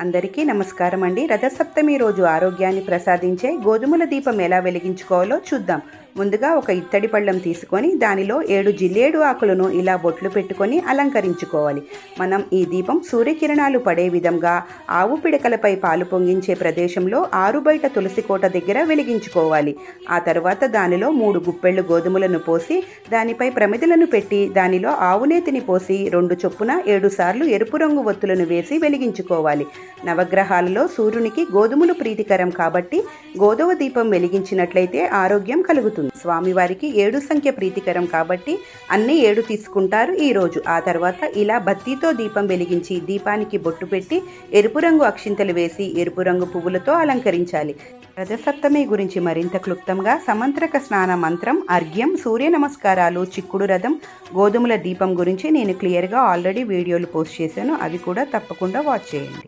అందరికీ నమస్కారం అండి. రథసప్తమి రోజు ఆరోగ్యాన్ని ప్రసాదించే గోధుమల దీపం ఎలా వెలిగించుకోవాలో చూద్దాం. ముందుగా ఒక ఇత్తడి పళ్ళం తీసుకొని దానిలో ఏడు జిల్లేడు ఆకులను ఇలా బొట్లు పెట్టుకొని అలంకరించుకోవాలి. మనం ఈ దీపం సూర్యకిరణాలు పడే విధంగా ఆవు పిడకలపై పాలు పొంగించే ప్రదేశంలో ఆరు బయట తులసి కోట దగ్గర వెలిగించుకోవాలి. ఆ తర్వాత దానిలో మూడు గుప్పెళ్ళు గోధుమలను పోసి దానిపై ప్రమిదలను పెట్టి దానిలో ఆవునేతిని పోసి రెండు చొప్పున ఏడు సార్లు ఎరుపు రంగు ఒత్తులను వేసి వెలిగించుకోవాలి. నవగ్రహాలలో సూర్యునికి గోధుమలు ప్రీతికరం కాబట్టి గోధుమ దీపం వెలిగించినట్లయితే ఆరోగ్యం కలుగుతుంది. స్వామివారికి ఏడు సంఖ్య ప్రీతికరం కాబట్టి అన్ని ఏడు తీసుకుంటారు ఈరోజు ఆ తర్వాత ఇలా బత్తితో దీపం వెలిగించి దీపానికి బొట్టు పెట్టి ఎరుపు రంగు అక్షింతలు వేసి ఎరుపు రంగు పువ్వులతో అలంకరించాలి. రథసప్తమి గురించి మరింత క్లుప్తంగా సమంత్రక స్నాన మంత్రం అర్ఘ్యం సూర్య నమస్కారాలు చిక్కుడు రథం గోధుమల దీపం గురించి నేను క్లియర్గా ఆల్రెడీ వీడియోలు పోస్ట్ చేశాను. అవి కూడా తప్పకుండా వాచ్ చేయండి.